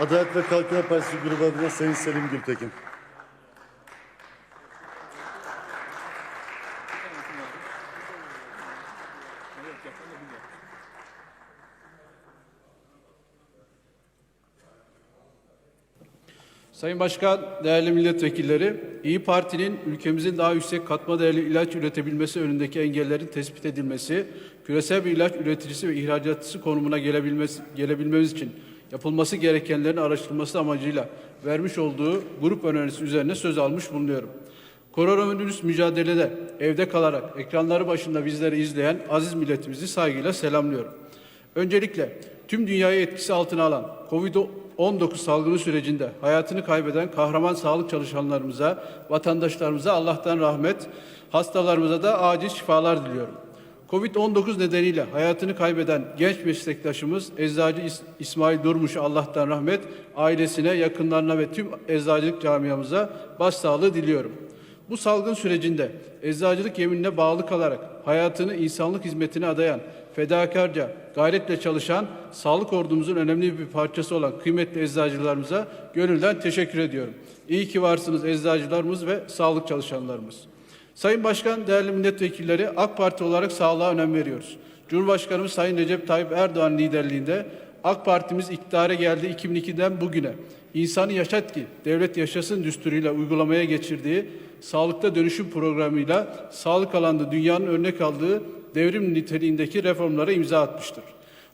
Adalet ve Kalkınma Partisi grubu adına Sayın Selim Gültekin. Sayın Başkan, değerli milletvekilleri, İyi Parti'nin ülkemizin daha yüksek katma değerli ilaç üretebilmesi önündeki engellerin tespit edilmesi, küresel bir ilaç üreticisi ve ihracatçısı konumuna gelebilmemiz için yapılması gerekenlerin araştırılması amacıyla vermiş olduğu grup önerisi üzerine söz almış bulunuyorum. Koronavirüs mücadelede evde kalarak ekranları başında bizleri izleyen aziz milletimizi saygıyla selamlıyorum. Öncelikle tüm dünyayı etkisi altına alan COVID-19 salgını sürecinde hayatını kaybeden kahraman sağlık çalışanlarımıza, vatandaşlarımıza Allah'tan rahmet, hastalarımıza da acil şifalar diliyorum. Covid-19 nedeniyle hayatını kaybeden genç meslektaşımız Eczacı İs- İsmail Durmuş'a Allah'tan rahmet, ailesine, yakınlarına ve tüm eczacılık camiamıza başsağlığı diliyorum. Bu salgın sürecinde eczacılık yeminine bağlı kalarak hayatını insanlık hizmetine adayan, fedakarca, gayretle çalışan, sağlık ordumuzun önemli bir parçası olan kıymetli eczacılarımıza gönülden teşekkür ediyorum. İyi ki varsınız eczacılarımız ve sağlık çalışanlarımız. Sayın Başkan, değerli milletvekilleri, AK Parti olarak sağlığa önem veriyoruz. Cumhurbaşkanımız Sayın Recep Tayyip Erdoğan liderliğinde AK Partimiz iktidara geldi 2002'den bugüne. İnsanı yaşat ki devlet yaşasın düsturuyla uygulamaya geçirdiği sağlıkta dönüşüm programıyla sağlık alanında dünyanın örnek aldığı devrim niteliğindeki reformlara imza atmıştır.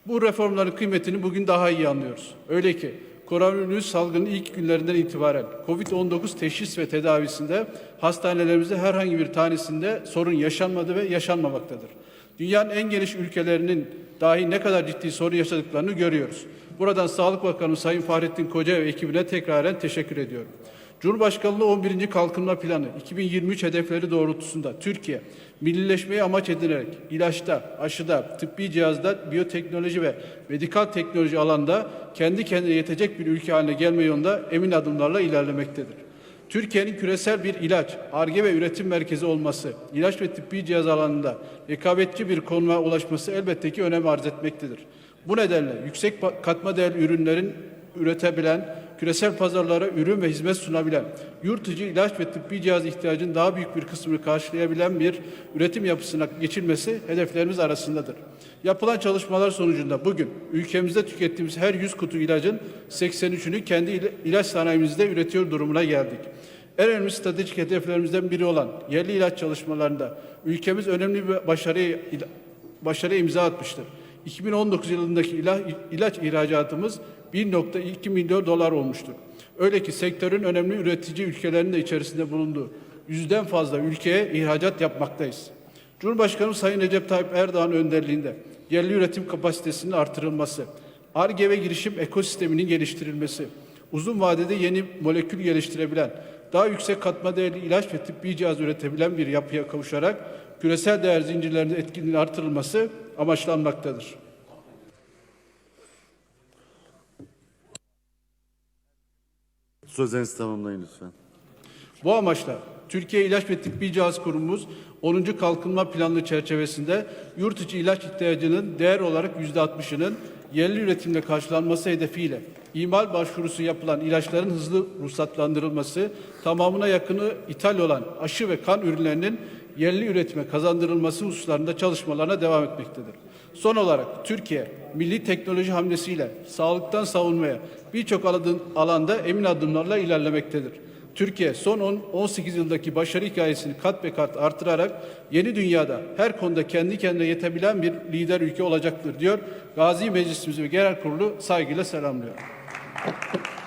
Bu reformların kıymetini bugün daha iyi anlıyoruz. Öyle ki koronavirüs salgının ilk günlerinden itibaren COVID-19 teşhis ve tedavisinde hastanelerimizde herhangi bir tanesinde sorun yaşanmadı ve yaşanmamaktadır. Dünyanın en geniş ülkelerinin dahi ne kadar ciddi sorun yaşadıklarını görüyoruz. Buradan Sağlık Bakanı Sayın Fahrettin Koca ve ekibine tekraren teşekkür ediyorum. Cumhurbaşkanlığı 11. Kalkınma Planı 2023 hedefleri doğrultusunda Türkiye millileşmeyi amaç edinerek ilaçta, aşıda, tıbbi cihazda, biyoteknoloji ve medikal teknoloji alanda kendi kendine yetecek bir ülke haline gelme yolunda emin adımlarla ilerlemektedir. Türkiye'nin küresel bir ilaç, arge ve üretim merkezi olması, ilaç ve tıbbi cihaz alanında rekabetçi bir konuma ulaşması elbette ki önem arz etmektedir. Bu nedenle yüksek katma değerli ürünlerin üretebilen, küresel pazarlara ürün ve hizmet sunabilen, yurt içi ilaç ve tıbbi cihaz ihtiyacının daha büyük bir kısmını karşılayabilen bir üretim yapısına geçilmesi hedeflerimiz arasındadır. Yapılan çalışmalar sonucunda bugün ülkemizde tükettiğimiz her 100 kutu ilacın 83'ünü kendi ila- ilaç sanayimizde üretiyor durumuna geldik. En önemli stratejik hedeflerimizden biri olan yerli ilaç çalışmalarında ülkemiz önemli bir başarıya, başarıya imza atmıştır. 2019 yılındaki ilaç, ilaç ihracatımız 1.2 milyon dolar olmuştur. Öyle ki sektörün önemli üretici ülkelerinin de içerisinde bulunduğu yüzden fazla ülkeye ihracat yapmaktayız. Cumhurbaşkanı Sayın Recep Tayyip Erdoğan önderliğinde yerli üretim kapasitesinin artırılması, ARGE ve girişim ekosisteminin geliştirilmesi, uzun vadede yeni molekül geliştirebilen, daha yüksek katma değerli ilaç ve tıbbi cihaz üretebilen bir yapıya kavuşarak küresel değer zincirlerinde etkinliğin artırılması amaçlanmaktadır. Sözlerinizi tamamlayın lütfen. Bu amaçla Türkiye İlaç ve Tıbbi Cihaz Kurumumuz 10. Kalkınma Planı çerçevesinde yurt içi ilaç ihtiyacının değer olarak %60'ının yerli üretimle karşılanması hedefiyle imal başvurusu yapılan ilaçların hızlı ruhsatlandırılması, tamamına yakını ithal olan aşı ve kan ürünlerinin yerli üretime kazandırılması hususlarında çalışmalarına devam etmektedir. Son olarak Türkiye milli teknoloji hamlesiyle sağlıktan savunmaya birçok alanda emin adımlarla ilerlemektedir. Türkiye son 10 18 yıldaki başarı hikayesini kat be kat artırarak yeni dünyada her konuda kendi kendine yetebilen bir lider ülke olacaktır diyor. Gazi Meclisimiz ve Genel Kurulu saygıyla selamlıyor. Gracias.